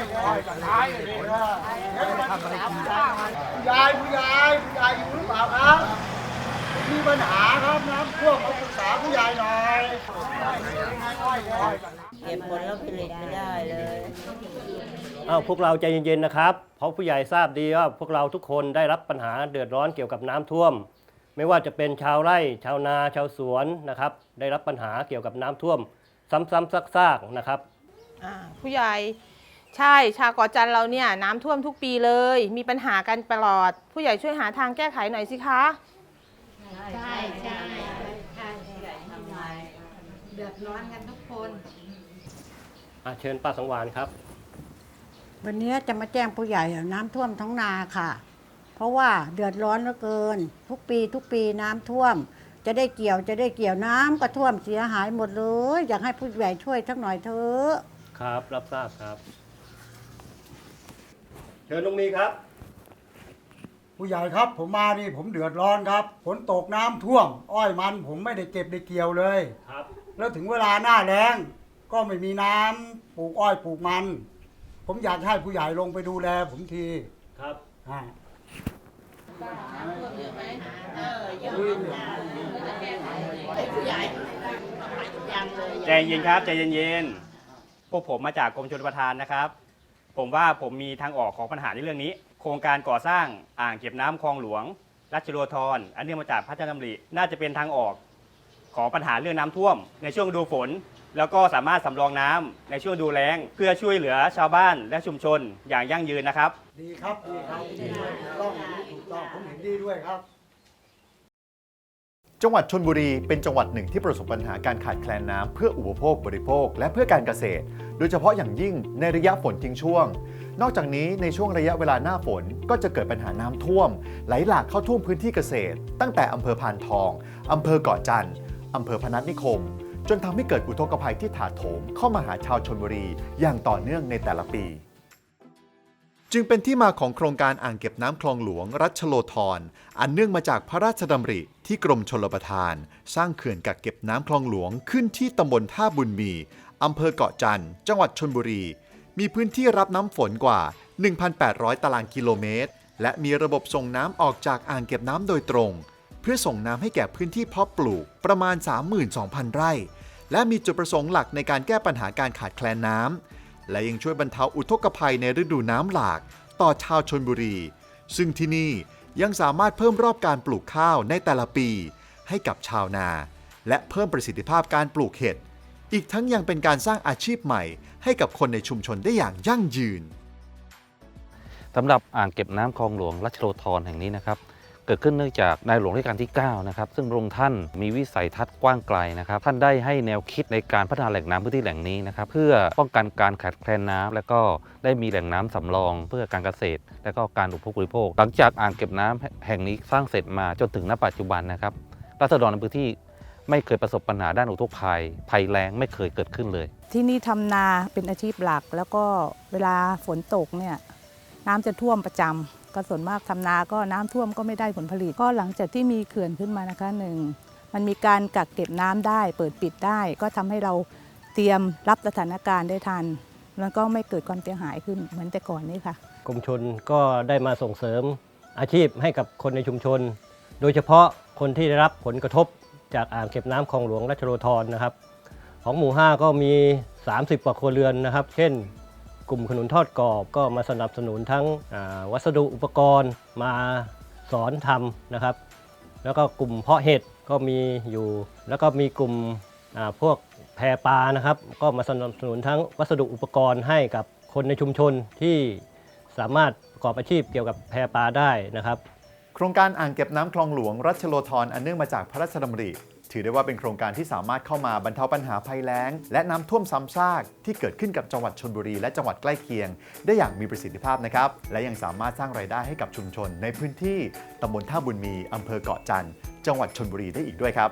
ผู้ใหญ่ผู้ใหญ่ผู้ใหญ่อยู่หรือเปล่าครับ มีปัญหาครับน้ำท่วมมาปรึกษาผู้ใหญ่หน่อยเก็บผลผลิตไม่ได้เลยอ้าวพวกเราใจเย็นๆนะครับ เพราะผู้ใหญ่ทราบดีว่าพวกเราทุกคนได้รับปัญหาเดือดร้อนเกี่ยวกับน้ำท่วม ไม่ว่าจะเป็นชาวไร่ ชาวนาชาวสวนนะครับ ได้รับปัญหาเกี่ยวกับน้ำท่วม ซ้ำๆซากๆนะครับผู้ใหญ่ ใช่ชาวเกาะจันเราเนี่ยน้ำท่วมทุกปีเลย มีปัญหากันตลอด ผู้ใหญ่ช่วยหาทางแก้ไขหน่อยสิคะ ใช่ใช่ใช่ทำไมเดือดร้อนกันทุกคน อะเชิญป้าสังวานครับ วันนี้จะมาแจ้งผู้ใหญ่อะน้ำท่วมท้องนาค่ะ เพราะว่าเดือดร้อนเหลือเกิน ทุกปีทุกปีน้ำท่วม จะได้เกี่ยวจะได้เกี่ยวน้ำก็ท่วมเสียหายหมดเลย อยากให้ผู้ใหญ่ช่วยสักหน่อยเถอะ ครับ รับทราบครับ เชิญลุงมีครับ ผู้ใหญ่ครับ ผมมานี่ผมเดือดร้อนครับฝนตกน้ำท่วม อ้อยมันผมไม่ได้เก็บได้เกี่ยวเลย ครับ แล้วถึงเวลาหน้าแล้งก็ไม่มีน้ำปลูกอ้อยปลูกมัน ผมอยากให้ผู้ใหญ่ลงไปดูแล ผมทีครับ อ่าใจเย็นครับใจเย็นๆ พวกผมมาจากกรมชลประทานนะครับ ผมว่าผมมีทางออกของปัญหาในเรื่องนี้ โครงการก่อสร้างอ่างเก็บน้ำคลองหลวงรัชโรธรอันเนื่องมาจากพระราชดำริน่าจะเป็นทางออกของปัญหาเรื่องน้ำท่วม ในช่วงฤดูฝน แล้วก็สามารถสำรองน้ำในช่วงดูแล้ง เพื่อช่วยเหลือชาวบ้านและชุมชนอย่างยั่งยืนนะครับ ดีครับ ดีครับดีด้วยถูกต้องถูกต้องผมเห็นดีด้วยครับ จังหวัดชนบุรีเป็นจังหวัดหนึ่งที่ประสบปัญหาการขาดแคลนน้ำเพื่ออุปโภคบริโภค และเพื่อการเกษตร โดยเฉพาะอย่างยิ่งในระยะฝนทิ้งช่วง นอกจากนี้ในช่วงระยะเวลาหน้าฝนก็จะเกิดปัญหาน้ำท่วม ไหลหลากเข้าท่วมพื้นที่เกษตร ตั้งแต่อำเภอพานทองอำเภอเกาะจันทร์อำเภอพนัสนิคม จนทำให้เกิดอุทกภัยที่ถาโถมเข้ามาหาชาวชนบุรี อย่างต่อเนื่องในแต่ละปี จึงเป็นที่มาของโครงการอ่างเก็บน้ำคลองหลวง รัชโลธรอันเนื่องมาจากพระราชดำริที่กรมชลประทาน สร้างเขื่อนกักเก็บน้ำคลองหลวงขึ้นที่ตำบลท่าบุญมี อำเภอเกาะจันทร์ จังหวัดชนบุรี มีพื้นที่รับน้ำฝนกว่า 1,800 ตารางกิโลเมตร และมีระบบส่งน้ำออกจากอ่างเก็บน้ำโดยตรง เพื่อส่งน้ำให้แก่พื้นที่เพาะปลูกประมาณ 32,000 ไร่ และมีจุดประสงค์หลักในการแก้ปัญหาการขาดแคลนน้ำและยังช่วยบรรเทาอุทกภัยในฤดูน้ำหลากต่อชาวชนบุรี ซึ่งที่นี่ยังสามารถเพิ่มรอบการปลูกข้าวในแต่ละปี ให้กับชาวนา และเพิ่มประสิทธิภาพการปลูกเห็ด อีกทั้งยังเป็นการสร้างอาชีพใหม่ ให้กับคนในชุมชนได้อย่างยั่งยืน สำหรับอ่างเก็บน้ำคลองหลวงรัชโลธรแห่งนี้นะครับ เกิดขึ้นเนื่องจากในหลวงรัชกาลที่ 9 นะครับ ซึ่งพระองค์ท่านมีวิสัยทัศน์กว้างไกลนะครับ ท่านได้ให้แนวคิดในการพัฒนาแหล่งน้ำพื้นที่แหล่งนี้นะครับ เพื่อป้องกันการขาดแคลนน้ำและก็ได้มีแหล่งน้ำสำรอง เพื่อการเกษตร และก็การอุปโภคบริโภค หลังจากอ่างเก็บน้ำแห่งนี้สร้างเสร็จมาจนถึงณปัจจุบันนะครับรัษฎรในพื้นที่ ไม่เคยประสบปัญหาด้านอุทกภัย ภัยแล้งไม่เคยเกิดขึ้นเลย ที่นี่ทำนาเป็นอาชีพหลัก แล้วก็เวลาฝนตกเนี่ยน้ำจะท่วมประจำก็ส่วนมากทำนาก็น้ำท่วมก็ไม่ได้ผลผลิต ก็หลังจากที่มีเขื่อนขึ้นมานะคะหนึ่งมันมีการกักเก็บน้ำได้ เปิดปิดได้ ก็ทำให้เราเตรียมรับสถานการณ์ได้ทัน แล้วก็ไม่เกิดความเสียหายขึ้นเหมือนแต่ก่อนนี้ค่ะกรมชนก็ได้มาส่งเสริมอาชีพให้กับคนในชุมชน โดยเฉพาะคนที่ได้รับผลกระทบ จากอ่างเก็บน้ำคลองหลวงรัชโลธรนะครับ ของหมู่ 5 ก็มี 30กว่าครัวเรือนนะครับ เช่น กลุ่มขนุนทอดกรอบก็มาสนับสนุนทั้งวัสดุอุปกรณ์มาสอนทำนะครับ แล้วก็กลุ่มเพาะเห็ดก็มีอยู่ แล้วก็มีกลุ่มพวกแพปลานะครับ ก็มาสนับสนุนทั้งวัสดุอุปกรณ์ให้กับคนในชุมชนที่สามารถประกอบอาชีพเกี่ยวกับแพปลาได้นะครับ ครงการอ่างเก็บน้ำคลองหลวงรัชโลธรอันเนื่องมาจากพระราชดำริ ถือได้ว่าเป็นโครงการที่สามารถเข้ามาบรรเทาปัญหาภัยแล้ง และน้ำท่วมซ้ำซากที่เกิดขึ้นกับจังหวัดชนบุรีและจังหวัดใกล้เคียง ได้อย่างมีประสิทธิภาพนะครับ และยังสามารถสร้างรายได้ให้กับชุมชน ในพื้นที่ตำบลท่าบุญมีอำเภอเกาะจันทร์จังหวัดชนบุรีได้อีกด้วยครับ